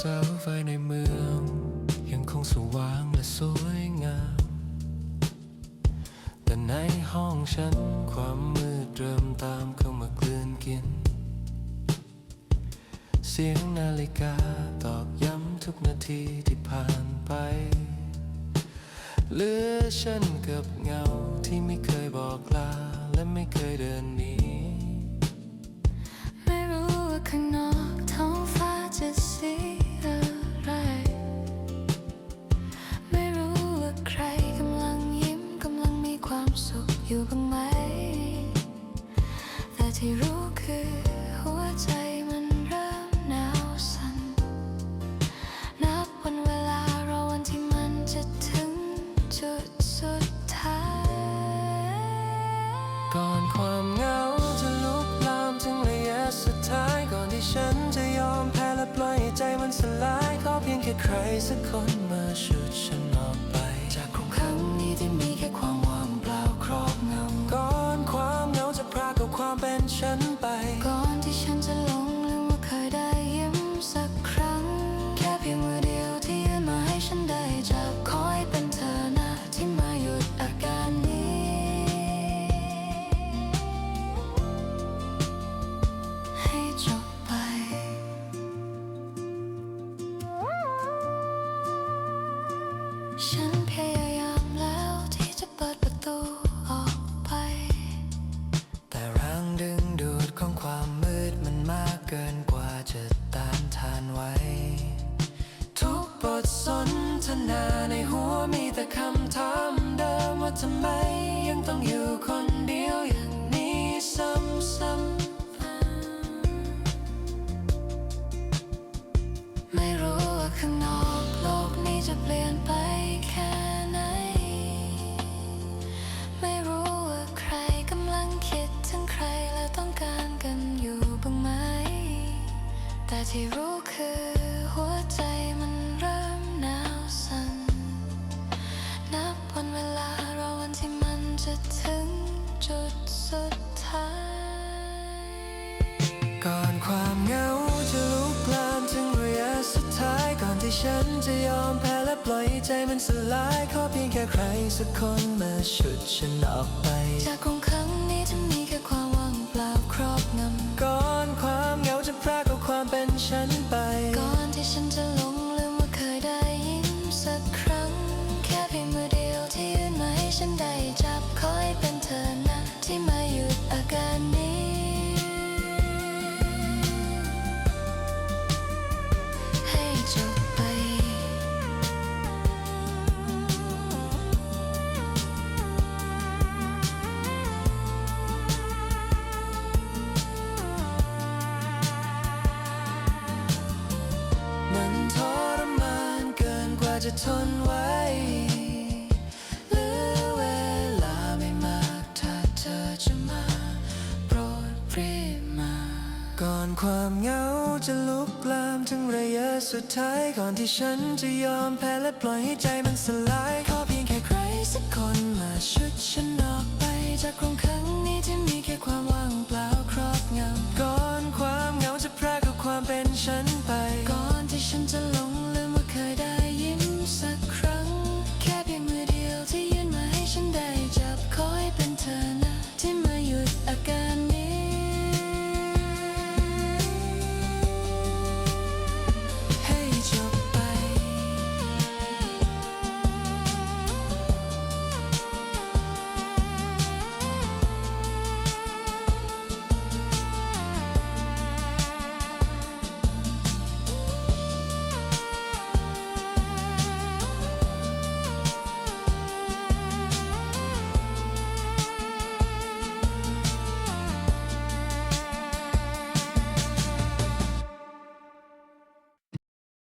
สาไฟในเมือง ยังคงสว่างและสวยงาม แต่ในห้องฉันความมืดเริ่มตามเข้ามากลืนกิน เสียงนาฬิกาตอกย้ำทุกนาทีที่ผ่านไปเหลือฉันกับเงาที่ไม่เคยบอกลาและไม่เคยเดินหนีไม่รู้ว่าข้างนอกท้องฟ้าจะสี ที่รู้คือหัวใจมันเริ่มหนาวสั่น นับวันเวลารอวันที่มันจะถึงจุดสุดท้าย ก่อนความเหงาจะลุกลามถึงระยะสุดท้าย ก่อนที่ฉันจะยอมแพ้และปล่อยใจมันสลาย ขอเพียงแค่ใครสักคนมาฉุดฉันออกไป เอาความเป็นฉันไป มีแต่คำถามเดิมว่าทำไม ยังต้องอยู่คนเดียวอย่างนี้ซ้ำไม่รู้ว่าข้างนอกโลกนี้จะเปลี่ยนไปแค่ไหน ไม่รู้ว่าใครกำลังคิดถึงใครและต้องการกันอยู่บ้างไหม แต่ที่รู้คือ จะถึงจุดสุดท้าย ก่อนความเหงาจะลุกลามถึงระยะสุดท้าย ก่อนที่ฉันจะยอมแพ้และปล่อยใจมันสลาย ขอเพียงแค่ใครสักคนมาฉุดฉันออกไปจากคงขัง จะทนไว้หรือเวลาไม่มากถ้าเธอจะมาโปรดรีบมา ก่อนความเหงาจะลุกลามถึงระยะสุดท้าย ก่อนที่ฉันจะยอมแพ้และปล่อยให้ใจมันสลายขอ